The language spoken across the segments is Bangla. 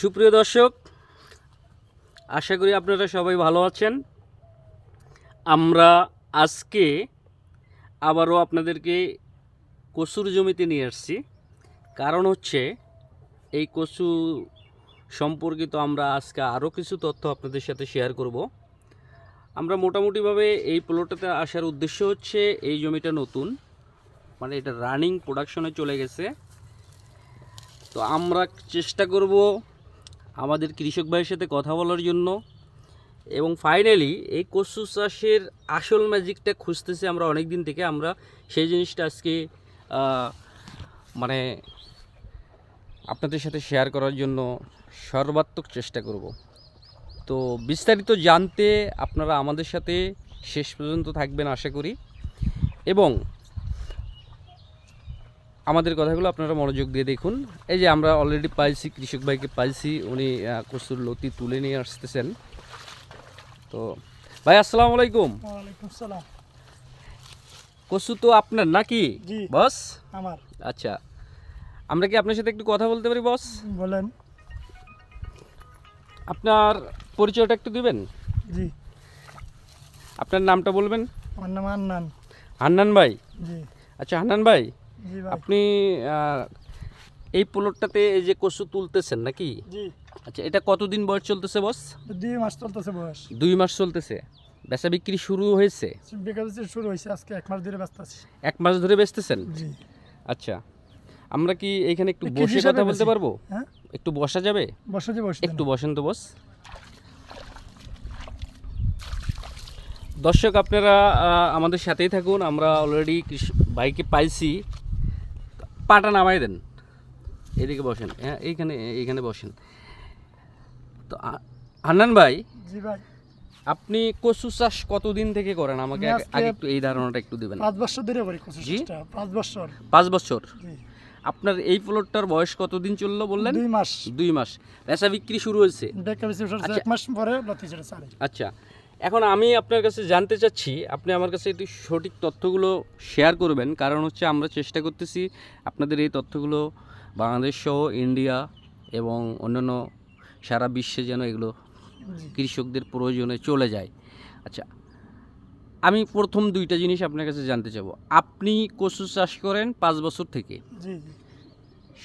সুপ্রিয় দর্শক, আশা করি আপনারা সবাই ভালো আছেন। আমরা আজকে আবারও আপনাদেরকে কচুর জমিতে নিয়ে আসছি। কারণ হচ্ছে, এই কচু সম্পর্কিত আমরা আজকে আরও কিছু তথ্য আপনাদের সাথে শেয়ার করব। আমরা মোটামুটিভাবে এই প্লটটাতে আসার উদ্দেশ্য হচ্ছে, এই জমিটা নতুন মানে এটা রানিং প্রোডাকশনে চলে গেছে। তো আমরা চেষ্টা করব আমাদের কৃষক ভাইয়ের সাথে কথা বলার জন্য। এবং ফাইনালি এই কচু চাষের আসল ম্যাজিকটা খুঁজতেছি আমরা অনেক দিন থেকে। আমরা সেই জিনিসটা আজকে মানে আপনাদের সাথে শেয়ার করার জন্য সর্বাত্মক চেষ্টা করব। তো বিস্তারিত জানতে আপনারা আমাদের সাথে শেষ পর্যন্ত থাকবেন আশা করি। এবং আমাদের কথাগুলো আপনারা মনোযোগ দিয়ে দেখুন। এই যে আমরা অলরেডি পাইছি কৃষক ভাইকে পাইছি উনি কচুর লতি তুলে নিয়ে আসতেছেন। তো ভাই আসসালামু আলাইকুম। কচু তো আপনার নাকি? বস? আমার। আচ্ছা। আমরা কি আপনার সাথে একটু কথা বলতে পারি বস? বলেন। আপনার পরিচয়টা একটু দিবেন? জি। আপনার নামটা বলবেন? আমার নাম আন্নান। হান্নান ভাই? জি। আচ্ছা হান্নান ভাই আপনি এই প্লটটাতে এই যে কচু তুলতেছেন নাকি? আচ্ছা এটা কতদিন বয়স চলতেছে বস? দুই মাস চলতেছে বয়স। দুই মাস চলতেছে। বেচা বিক্রি শুরু হয়েছে? শুরু হয়েছে আজকে এক মাস ধরে ব্যস্ত আছি। এক মাস ধরে বেচতেছেন আচ্ছা আমরা কি এখানে একটু বসে কথা বলতে পারব? হ্যাঁ? একটু বসা যাবে? বসে যে বসে একটু বসেন তো বস। দর্শক আপনারা আমাদের সাথেই থাকুন। আমরা অলরেডি বাইকে পাইছি। পাটা নামাই দেন। এদিকে বসেন। হ্যাঁ এইখানে এইখানে বসেন। তো হান্নান ভাই জি ভাই। আপনি কচু চাষ কতদিন থেকে করেন? আমাকে আগে- একটু এই ধারণাটা একটু দিবেন। পাঁচ বছর ধরে করি কচু? চাষটা পাঁচ বছর। পাঁচ বছর? আপনার এই প্লটটার বয়স কতদিন চলল বললেন? দুই মাস। দুই মাস। বেচা বিক্রি শুরু হয়েছে। আচ্ছা। এক মাস পরে আচ্ছা। এখন আমি আপনার কাছে জানতে চাচ্ছি আপনি আমার কাছে একটু সঠিক তথ্যগুলো শেয়ার করবেন। কারণ হচ্ছে আমরা চেষ্টা করতেছি আপনাদের এই তথ্যগুলো বাংলাদেশ সহ ইন্ডিয়া এবং অন্যান্য সারা বিশ্বে যেন এগুলো কৃষকদের প্রয়োজনে চলে যায়। আচ্ছা আমি প্রথম দুইটা জিনিস আপনার কাছে জানতে চাবো। আপনি কচু চাষ করেন পাঁচ বছর থেকে।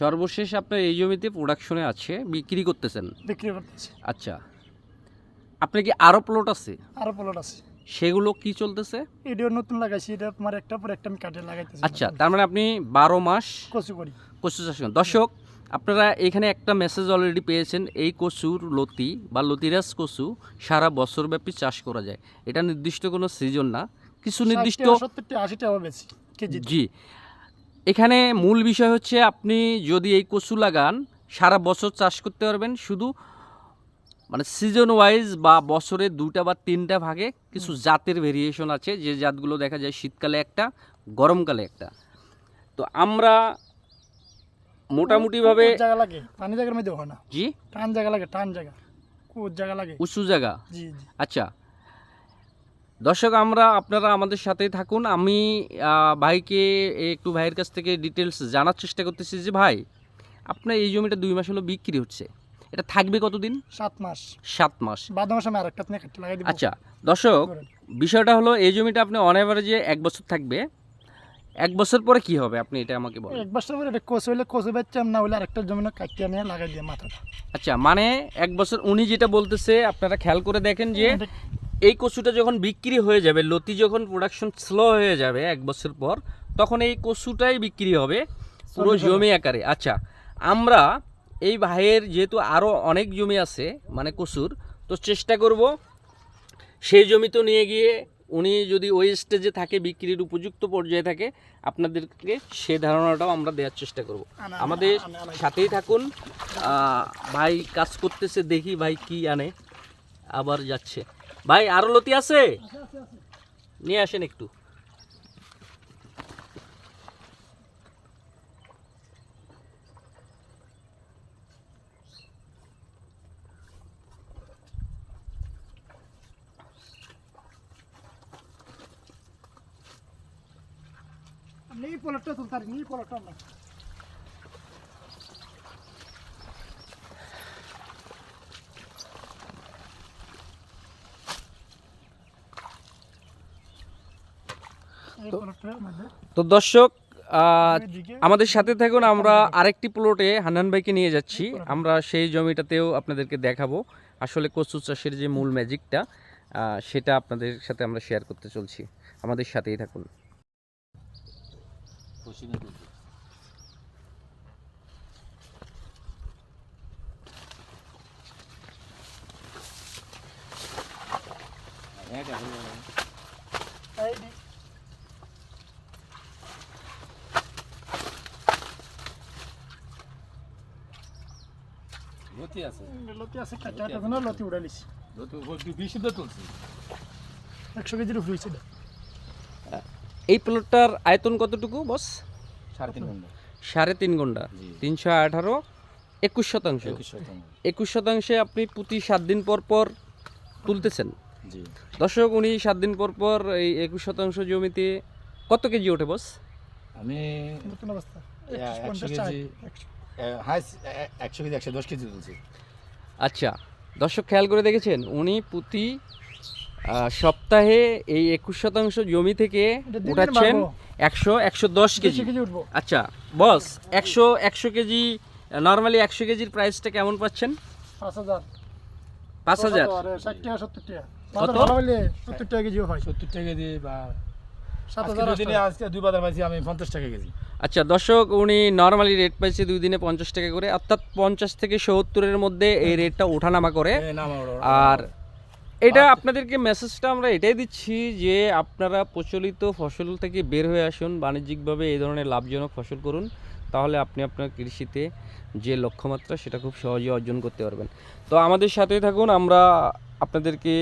সর্বশেষ আপনার এই জমিতে প্রোডাকশনে আছে বিক্রি করতেছেন। বিক্রি করতেছি। আচ্ছা আপনার কি আরও প্লট আছে? আরও প্লট আছে। সেগুলো কি চলতেছে? এটিও নতুন লাগাইছি এটা তোমার একটা পর একটা আমি কাটে লাগাইতেছি। আচ্ছা তার মানে আপনি বারো মাস কচু করি। কচু চাষ করেন। দর্শক আপনারা এখানে একটা মেসেজ অলরেডি পেয়েছেন এই কচুর লতি বা লতিরাজ কচু সারা বছরব্যাপী চাষ করা যায়। এটা নির্দিষ্ট কোনো সিজন না। কিছু নির্দিষ্ট জি। এখানে মূল বিষয় হচ্ছে আপনি যদি এই কচু লাগান সারা বছর চাষ করতে পারবেন। শুধু মানে সিজন ওয়াইজ বা বছরে দুটা বা তিনটা ভাগে কিছু জাতের ভেরিয়েশন আছে। যে জাতগুলো দেখা যায় শীতকালে একটা গরমকালে একটা। তো আমরা মোটামুটিভাবে জায়গা লাগে? পানি জায়গার মধ্যে হয় না? জি? টান জায়গা লাগে টান জায়গা। কোন জায়গা লাগে? উঁচু জায়গা? জি জি। আচ্ছা। দর্শক আমরা আপনারা আমাদের সাথেই থাকুন। আমি ভাইকে একটু ভাইয়ের কাছ থেকে ডিটেলস জানার চেষ্টা করতেছি যে ভাই আপনার এই জমিটা দুই মাস হলো বিক্রি হচ্ছে। এটা থাকবে কতদিন? সাত মাস। সাত মাস। বাদ মাসে আমি আরেকটা কাটতে লাগাই দিব। আচ্ছা দর্শক বিষয়টা হলো এই জমিটা আপনি অন অ্যাভারেজে এক বছর থাকবে। এক বছর পরে কি হবে? আপনি এটা আমাকে বলেন। এক বছর পরে এটা কচু হইলে কচু না হলে আরেকটা জমিনে কাটিয়ে নিয়ে লাগাই দিয়ে মাথাটা। আচ্ছা মানে এক বছর উনি যেটা বলতেছে আপনারা খেয়াল করে দেখেন যে এই কচুটা যখন বিক্রি হয়ে যাবে লতি যখন প্রোডাকশন স্লো হয়ে যাবে এক বছর পর তখন এই কচুটাই বিক্রি হবে পুরো জমি আকারে। আচ্ছা আমরা এই ভাইয়ের যেহেতু আরও অনেক জমি আছে মানে কচুর তো চেষ্টা করব সেই জমি তো নিয়ে গিয়ে উনি যদি ওই স্টেজে থাকে বিক্রির উপযুক্ত পর্যায়ে থাকে আপনাদেরকে সে ধারণাটাও আমরা দেওয়ার চেষ্টা করব। আমাদের সাথেই থাকুন। ভাই কাজ করতেছে দেখি ভাই কি আনে আবার যাচ্ছে। ভাই আরও লতি আছে। নিয়ে আসেন একটু। তো দর্শক আমাদের সাথে থাকুন, আমরা আরেকটি প্লটে হান্নান ভাইকে নিয়ে যাচ্ছি। আমরা সেই জমিটাতেও আপনাদেরকে দেখাবো আসলে কচু চাষের যে মূল ম্যাজিকটা সেটা আপনাদের সাথে আমরা শেয়ার করতে চলছি। আমাদের সাথেই থাকুন। এই দি- লতি আছে। লতি আছে কাটা কাটা না লতি উড়ালিস লতি লতি বেশি তো তুলছি। একশো কেজির উপরে হয়েছে এই প্লটটার আয়তন কতটুকু বস সাড়ে তিন ঘণ্টা। তিনশো আঠারো একুশ শতাংশ। একুশ একুশ শতাংশে আপনি প্রতি সাত দিন পর পর তুলতেছেন। জি। দর্শক উনি সাত দিন পর পর এই একুশ শতাংশ জমিতে কত কেজি ওঠে বস? আমি একশো কেজি। একশো। দশ তুলছি। আচ্ছা। দর্শক খেয়াল করে দেখেছেন উনি প্রতি সপ্তাহে এই একুশ শতাংশ জমি থেকে উঠাচ্ছেন। একশো একশো দশ কেজি। কেজি আচ্ছা বস একশো একশো কেজি নর্মালি একশো কেজির প্রাইসটা কেমন পাচ্ছেন? পাঁচ হাজার। পাঁচ হাজার? টাকা সত্তর টাকা। কত? সত্তর টাকা কেজিও হয়। সত্তর টাকা কেজি বা কেজি। আচ্ছা দর্শক উনি নর্মালি রেট পাইছে দুই দিনে পঞ্চাশ টাকা করে অর্থাৎ পঞ্চাশ থেকে সত্তরের মধ্যে এই রেটটা ওঠানামা করে। আর এটা আপনাদেরকে মেসেজটা আমরা এটাই দিচ্ছি যে আপনারা প্রচলিত ফসল থেকে বের হয়ে আসুন বাণিজ্যিকভাবে এই ধরনের লাভজনক ফসল করুন তাহলে আপনি আপনার কৃষিতে যে লক্ষ্যমাত্রা সেটা খুব সহজে অর্জন করতে পারবেন। তো আমাদের সাথেই থাকুন আমরা আপনাদেরকে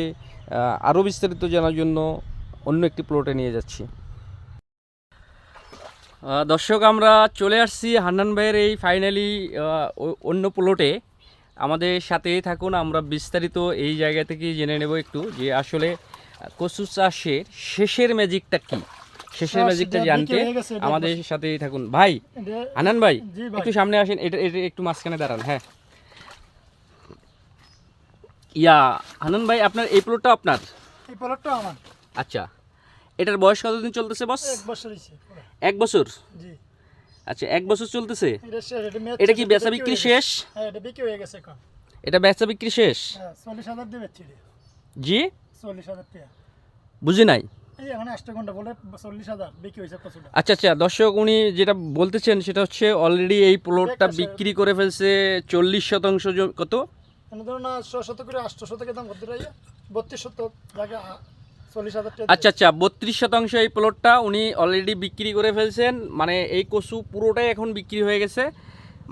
আরও বিস্তারিত জানার জন্য অন্য একটি প্লটে নিয়ে যাচ্ছি। দর্শক আমরা চলে আসছি হান্নান ভাইয়ের এই ফাইনালি অন্য প্লটে আমাদের সাথেই থাকুন আমরা বিস্তারিত এই জায়গা থেকে জেনে নেব একটু যে আসলে কচু চাষের শেষের ম্যাজিকটা কি? শেষের ম্যাজিকটা জানতে আমাদের সাথেই থাকুন। ভাই হান্নান ভাই একটু সামনে আসেন এটা এটা একটু মাঝখানে দাঁড়ান হ্যাঁ। ইয়া আনন্দ ভাই আপনার এই প্লটটা আপনার? এই প্লটটা আমার। আচ্ছা। এটার বয়স কতদিন চলতেছে বস এক বছর এক বছর? জি। আচ্ছা এক বছর চলতেছে? এটা কি বেচা বিক্রি শেষ? হ্যাঁ এটা বিক্রি হয়ে গেছে এখন। এটা বেচা বিক্রি শেষ? হ্যাঁ দিয়ে বেচছি জি? টাকা। বুঝি নাই। আচ্ছা আচ্ছা দর্শক উনি যেটা বলতেছেন সেটা হচ্ছে অলরেডি এই প্লটটা বিক্রি করে ফেলছে চল্লিশ শতাংশ কত? এনে ধরো না ছ করে আষ্ট শতকের দাম কত বত্রিশ শতক আচ্ছা আচ্ছা বত্রিশ শতাংশ এই প্লটটা উনি অলরেডি বিক্রি করে ফেলছেন। মানে এই কচু পুরোটাই এখন বিক্রি হয়ে গেছে।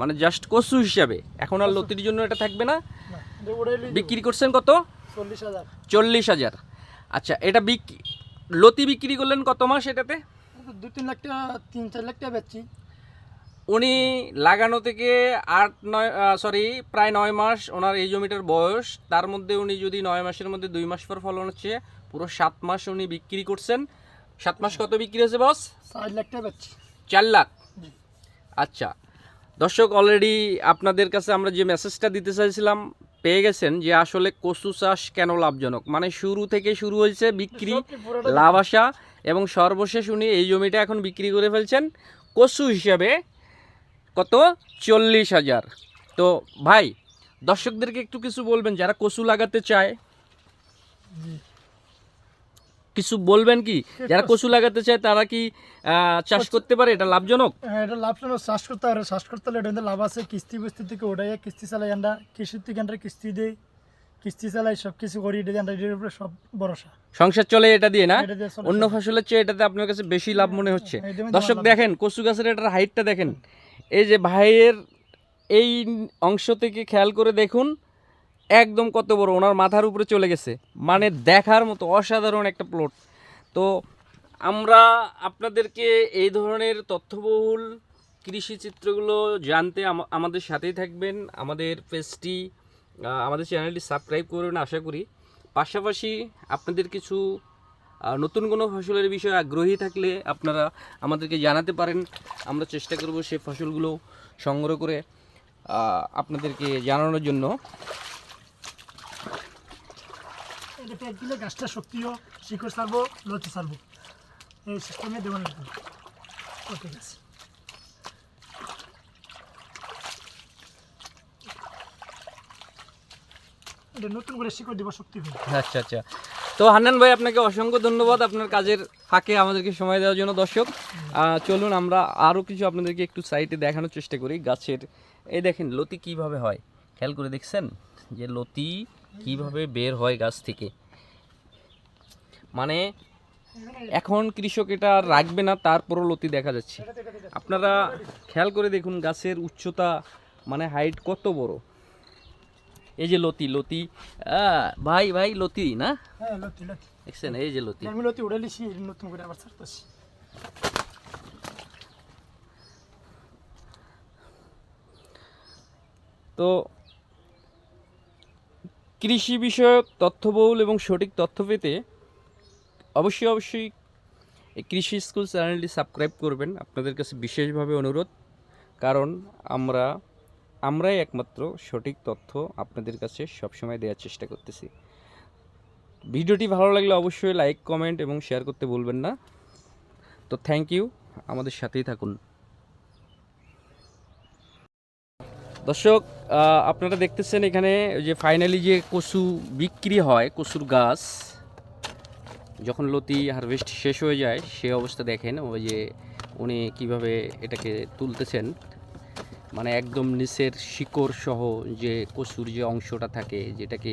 মানে জাস্ট কচু হিসাবে। এখন আর লতির জন্য এটা থাকবে না। বিক্রি করছেন কত? চল্লিশ হাজার। চল্লিশ হাজার। আচ্ছা এটা বিক্রি লতি বিক্রি করলেন কত মাস এটাতে? দু তিন লাখ টাকা তিন চার লাখ টাকা বেচছি। উনি লাগানো থেকে আট নয় সরি প্রায় নয় মাস ওনার এই জমিটার বয়স। তার মধ্যে উনি যদি নয় মাসের মধ্যে দুই মাস পর ফলন হচ্ছে পুরো সাত মাস উনি বিক্রি করছেন। সাত মাস কত বিক্রি হয়েছে বস চার লাখ টাকা চার লাখ? আচ্ছা। দর্শক অলরেডি আপনাদের কাছে আমরা যে মেসেজটা দিতে চাইছিলাম পেয়ে গেছেন যে আসলে কচু চাষ কেন লাভজনক? মানে শুরু থেকে শুরু হয়েছে বিক্রি লাভ আসা এবং সর্বশেষ উনি এই জমিটা এখন বিক্রি করে ফেলছেন। কচু হিসাবে কত? চল্লিশ হাজার। তো ভাই দর্শকদেরকে একটু কিছু বলবেন যারা কচু লাগাতে চায়। কিছু বলবেন কি? যারা কচু লাগাতে চায় তারা কি চাষ করতে পারে? এটা লাভজনক? হ্যাঁ এটা লাভজনক চাষ করতে পারে। চাষ করতে হলে এটা লাভ আছে। কিস্তি বস্তি থেকে ওটাই কিস্তি চালাই আমরা। কৃষির থেকে আমরা কিস্তি দিই। কিস্তি চালাই সব কিছু করি। এটা আমরা এটার উপরে সব ভরসা। সংসার চলে এটা দিয়ে না? অন্য ফসলের চেয়ে এটাতে আপনার কাছে বেশি লাভ মনে হচ্ছে। হ্যাঁ, এটা আমি দর্শক দেখেন কচু গাছের এটার হাইটটা দেখেন। এই যে ভাইয়ের এই অংশ থেকে খেয়াল করে দেখুন। একদম কত বড়, ওনার মাথার উপরে চলে গেছে। মানে দেখার মতো অসাধারণ একটা প্লট তো আমরা আপনাদেরকে এই ধরনের তথ্যবহুল কৃষি চিত্রগুলো জানতে আমাদের সাথেই থাকবেন। আমাদের পেজটি আমাদের চ্যানেলটি সাবস্ক্রাইব করবেন আশা করি। পাশাপাশি আপনাদের কিছু নতুন কোনো ফসলের বিষয়ে আগ্রহী থাকলে আপনারা আমাদেরকে জানাতে পারেন। আমরা চেষ্টা করব সেই ফসলগুলো সংগ্রহ করে আপনাদেরকে জানানোর জন্য। এটা প্যাক দিলে গাছটা শক্তিও শিকড় ছাড়বো লতি ছাড়বো এই সিস্টেমে দেবেন লাগবে ও ঠিক আছে। এটা নতুন করে শিকড় দিব, শক্তি আচ্ছা আচ্ছা। তো হান্নান ভাই, আপনাকে অসংখ্য ধন্যবাদ আপনার কাজের ফাঁকে আমাদেরকে সময় দেওয়ার জন্য, দর্শক। চলুন আমরা আরও কিছু আপনাদেরকে একটু সাইটে দেখানোর চেষ্টা করি, গাছের। এই দেখেন, লতি কীভাবে হয়? খেয়াল করে দেখছেন? যে লতি কীভাবে বের হয় গাছ থেকে? মানে এখন কৃষক এটা আর রাখবে না তারপরও লতি দেখা যাচ্ছে। আপনারা খেয়াল করে দেখুন গাছের উচ্চতা মানে হাইট কত বড়? এই যে লতি লতি ভাই ভাই লতি না? হ্যাঁ দেখছেন এই যে লতি। আমি লতি উড়ে নতুন করে আবার ছাড়তেছি। তো কৃষি বিষয়ক তথ্যবহুল এবং সঠিক তথ্য পেতে অবশ্যই অবশ্যই এই কৃষি স্কুল চ্যানেলটি সাবস্ক্রাইব করবেন। আপনাদের কাছে বিশেষভাবে অনুরোধ, কারণ আমরা, আমরাই একমাত্র সঠিক তথ্য আপনাদের কাছে সবসময় দেওয়ার চেষ্টা করতেছি। ভিডিওটি ভালো লাগলে অবশ্যই লাইক, কমেন্ট এবং শেয়ার করতে ভুলবেন না। তো থ্যাংক ইউ, আমাদের সাথেই থাকুন। দর্শক আপনারা দেখতেছেন এখানে যে ফাইনালি যে কচু বিক্রি হয় কচুর গাছ যখন লতি হারভেস্ট শেষ হয়ে যায় সে অবস্থা দেখেন ওই যে উনি কীভাবে এটাকে তুলতেছেন। মানে একদম নিচের শিকড় সহ যে কচুর যে অংশটা থাকে যেটাকে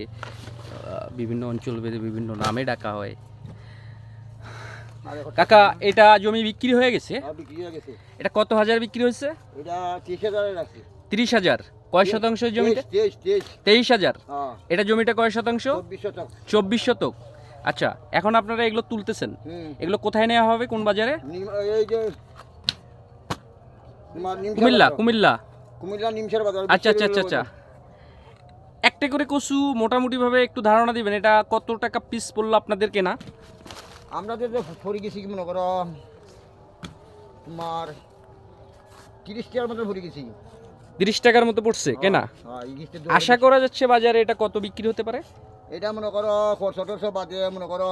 বিভিন্ন অঞ্চল ভেদে বিভিন্ন নামে ডাকা হয়। কাকা এটা জমি বিক্রি হয়ে গেছে? হয়ে এটা কত হাজার বিক্রি হয়েছে? এটা তিরিশ হাজার? কয় শতাংশ জমিটা? তেইশ হাজার। হ্যাঁ। এটা জমিটা কয় শতাংশ? চব্বিশ শতক। আচ্ছা এখন আপনারা এগুলো তুলতেছেন। এগুলো কোথায় নেওয়া হবে? কোন বাজারে? কুমিল্লা কুমিল্লা। কুমিল্লা নিমসার বাজার আচ্ছা আচ্ছা আচ্ছা আচ্ছা। একটা করে কচু মোটামুটিভাবে একটু ধারণা দিবেন এটা কত টাকা পিস পড়ল আপনাদের কেনা? আমরা যে ফরি গেছি মনে করো তোমার তিরিশ টাকার মতো ফরি গেছি। তিরিশ টাকার মতো পড়ছে কেনা? হ্যাঁ, আশা করা যাচ্ছে বাজারে এটা কত বিক্রি হতে পারে? এটা মনে করো টরচা বাদে মনে করো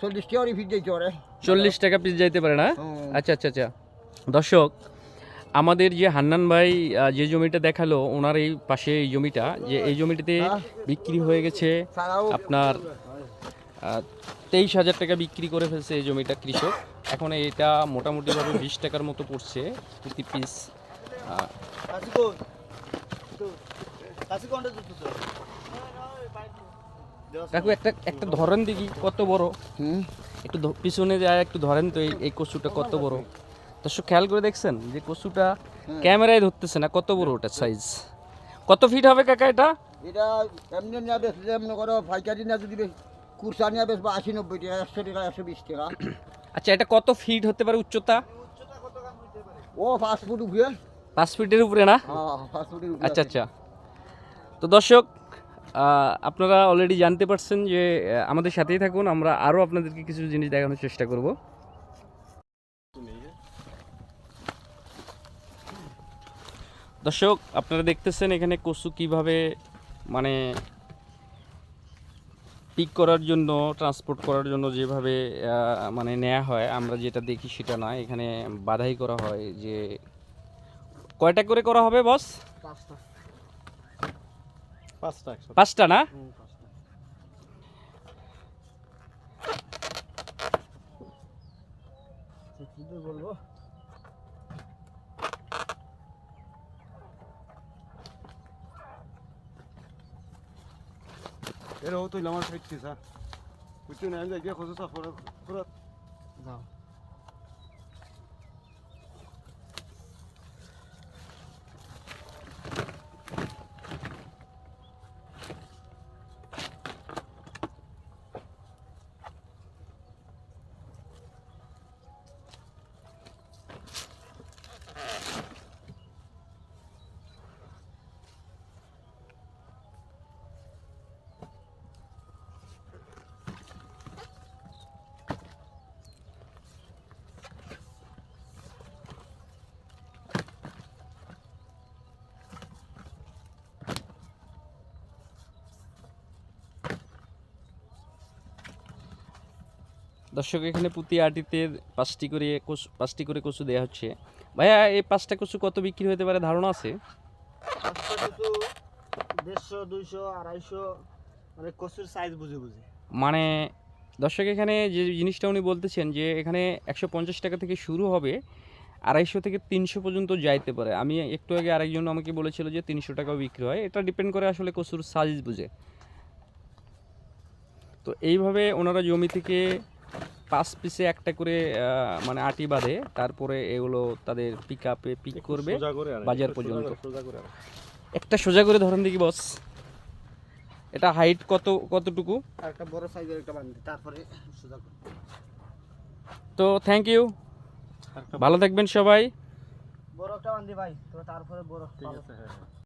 চল্লিশ টাকারই ফিট যাইতে পারে। চল্লিশ টাকা পিস যাইতে পারে না? আচ্ছা আচ্ছা আচ্ছা। দর্শক আমাদের যে হান্নান ভাই যে জমিটা দেখাল ওনার এই পাশে এই জমিটা যে এই জমিটাতে বিক্রি হয়ে গেছে আপনার তেইশ হাজার টাকা বিক্রি করে ফেলছে এই জমিটা কৃষক। এখন এটা মোটামুটিভাবে বিশ টাকার মতো পড়ছে প্রতি পিস কাকু একটা একটা ধরেন দেখি কত বড়? হুম। একটু ধ- পিছনে যায় একটু ধরেন তো এই এই কচুটা কত বড়? দর্শক খেয়াল করে দেখছেন যে কচুটা ক্যামেরায় ধরতেছে না কত বড় ওটা সাইজ কত ফিট হবে কাকা এটা? এটা এমনি নিয়ে বেচলে মনে করো পাইকারি নিয়ে যদি বেশ- কুরসা নিয়ে বেশ বা আশি নব্বই টাকা একশো টাকা একশো বিশ টাকা। আচ্ছা এটা কত ফিট হতে পারে উচ্চতা? ও ফাস্ট ফুড উপরে। পাঁচ ফিটের উপরে না? হ্যাঁ আচ্ছা আচ্ছা। তো দর্শক আপনারা অলরেডি জানতে পারছেন যে আমাদের সাথেই থাকুন আমরা আরও আপনাদেরকে কিছু জিনিস দেখানোর চেষ্টা করব। দর্শক আপনারা দেখতেছেন এখানে কচু কীভাবে মানে পিক করার জন্য ট্রান্সপোর্ট করার জন্য যেভাবে মানে নেওয়া হয় আমরা যেটা দেখি সেটা না। এখানে বাধাই করা হয় যে কয়টা করে করা হবে বস পাঁচটা। পাঁচটা না? বলব? এরা ও তো আমার ফিট কিসা কুচু না গিয়ে খোঁজো সা পুরো দর্শক এখানে প্রতি আটিতে পাঁচটি করে কচু পাঁচটি করে কচু দেওয়া হচ্ছে। ভাইয়া এই পাঁচটা কচু কত বিক্রি হতে পারে ধারণা আছে? দেড়শো দুইশো আড়াইশো মানে কচুর সাইজ বুঝে বুঝে। মানে দর্শক এখানে যে জিনিসটা উনি বলতেছেন যে এখানে একশো পঞ্চাশ টাকা থেকে শুরু হবে আড়াইশো থেকে তিনশো পর্যন্ত যাইতে পারে। আমি একটু আগে আরেকজন আমাকে বলেছিল যে তিনশো টাকাও বিক্রি হয়। এটা ডিপেন্ড করে আসলে কচুর সাইজ বুঝে। তো এইভাবে ওনারা জমি থেকে পাঁচ পিসে একটা করে মানে আটি বাঁধে। তারপরে এগুলো তাদের পিক আপে পিক করবে বাজার পর্যন্ত। একটা সোজা করে ধরেন দেখি বস এটা হাইট কত কতটুকু? একটা বড় সাইজের একটা বান্ধি তারপরে সোজা করে। তো থ্যাংক ইউ ভালো থাকবেন সবাই। বড় একটা বান্ধি ভাই তো তারপরে বড় ঠিক আছে হ্যাঁ হ্যাঁ।